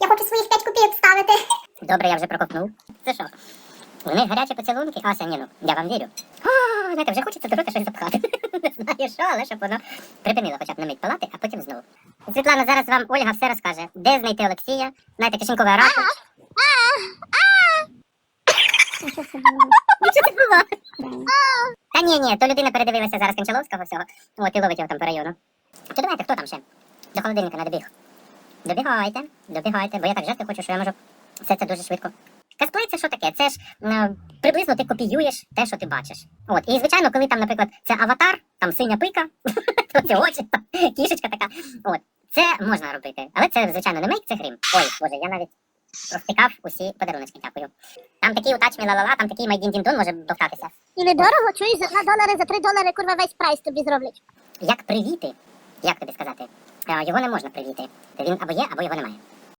Я хочу своїх 5 копійок вставити. Добре, я вже проковтнув. Це що? У них гарячі поцілунки? Ася, ні, ну, я вам вірю. А, знаєте, вже хочеться до рота щось запхати. Не знаю що, але щоб воно припинило хоча б на мить палати, а потім знову. Світлана, зараз вам Ольга все розкаже. Де знайти Олексія? Знаєте, кишеньковий оракул. Що це було? Та ні, ні, то людина передивилася зараз Кончаловського всього. От і ловить його там по району. То давайте, хто там ще? До холодильника на добіг. Добігайте, добігайте, бо я так жерти хочу, що я можу все це дуже швидко. Косплей це що таке? Це ж е, приблизно ти копіюєш те, що ти бачиш. От, і звичайно, коли там, наприклад, це аватар, там синя пика, то це очі, кішечка така. От, це можна робити. Але це, звичайно, не мейк, це грим. Ой, боже, я навіть провтикав усі подаруночки, дякую. Там такий утач ла-ла-ла, там такий майдін дін може бовтатися. І недорого, чуєш, за 2 долари, за 3 долари, курва, весь прайс тобі зроблять. Як привіти, як тобі сказати, його не можна привіти. Він або є, або його немає.